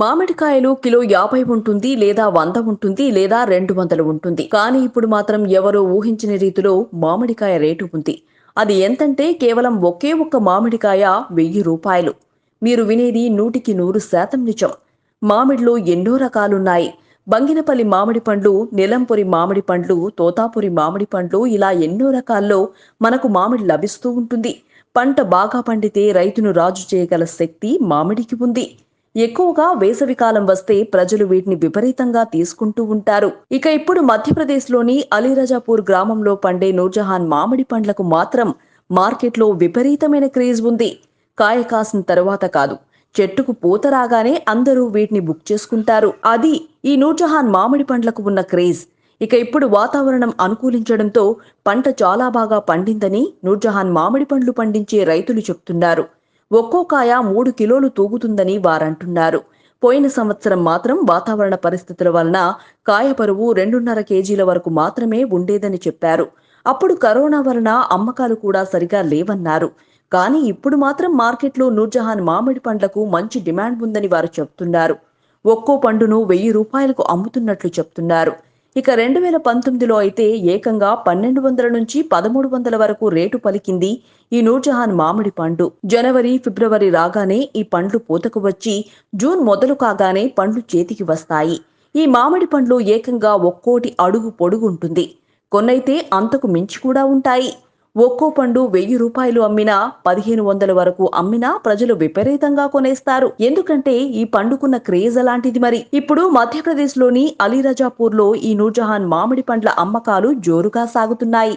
మామిడికాయలు కిలో యాభై ఉంటుంది లేదా వంద ఉంటుంది లేదా రెండు వందలు ఉంటుంది. కానీ ఇప్పుడు మాత్రం ఎవరో ఊహించిన రీతిలో మామిడికాయ రేటు ఉంది. అది ఎంతంటే కేవలం ఒకే ఒక్క మామిడికాయ వెయ్యి రూపాయలు. మీరు వినేది నూటికి నూరు శాతం నిజం. మామిడిలో ఎన్నో రకాలున్నాయి. బంగినపల్లి మామిడి పండ్లు నిలంపురి మామిడి పండ్లు తోతాపురి మామిడి పండ్లు ఇలా ఎన్నో రకాల్లో మనకు మామిడి లభిస్తూ ఉంటుంది. పంట బాగా పండితే రైతును రాజు చేయగల శక్తి మామిడికి ఉంది. ఎక్కువగా వేసవికాలం వస్తే ప్రజలు వీటిని విపరీతంగా తీసుకుంటూ ఉంటారు. ఇక ఇప్పుడు మధ్యప్రదేశ్లోని అలీరజాపూర్ గ్రామంలో పండే నూర్జహాన్ మామిడి పండ్లకు మాత్రం మార్కెట్లో విపరీతమైన క్రేజ్ ఉంది. కాయ కాసిన తర్వాత కాదు చెట్టుకు పూత రాగానే అందరూ వీటిని బుక్ చేసుకుంటారు. అది ఈ నూర్జహాన్ మామిడి పండ్లకు ఉన్న క్రేజ్. ఇక ఇప్పుడు వాతావరణం అనుకూలించడంతో పంట చాలా బాగా పండిందని నూర్జహాన్ మామిడి పండ్లు పండించే రైతులు చెప్తున్నారు. ఒక్కో కాయ మూడు కిలోలు తూగుతుందని వారంటున్నారు. పోయిన సంవత్సరం మాత్రం వాతావరణ పరిస్థితుల వలన కాయ పరువు రెండున్నర కేజీల వరకు మాత్రమే ఉండేదని చెప్పారు. అప్పుడు కరోనా వలన అమ్మకాలు కూడా సరిగా లేవన్నారు. కానీ ఇప్పుడు మాత్రం మార్కెట్లో నూర్జహాన్ మామిడి పండ్లకు మంచి డిమాండ్ ఉందని వారు చెప్తున్నారు. ఒక్కో పండును వెయ్యి రూపాయలకు అమ్ముతున్నట్లు చెప్తున్నారు. ఇక రెండు వేల పంతొమ్మిదిలో అయితే ఏకంగా పన్నెండు వందల నుంచి పదమూడు వందల వరకు రేటు పలికింది ఈ నూర్జహాన్ మామిడి పండు. జనవరి ఫిబ్రవరి రాగానే ఈ పండ్లు పూతకు వచ్చి జూన్ మొదలు కాగానే పండ్లు చేతికి వస్తాయి. ఈ మామిడి పండ్లు ఏకంగా ఒక్కోటి అడుగు పొడుగుంటుంది. కొన్నైతే అంతకు మించి కూడా ఉంటాయి. ఒక్కో పండు వెయ్యి రూపాయలు అమ్మినా పదిహేను వందల వరకు అమ్మినా ప్రజలు విపరీతంగా కొనేస్తారు. ఎందుకంటే ఈ పండుకున్న క్రేజ్ అలాంటిది మరి. ఇప్పుడు మధ్యప్రదేశ్లోని అలీరజాపూర్లో ఈ నూర్జహాన్ మామిడి పండ్ల అమ్మకాలు జోరుగా సాగుతున్నాయి.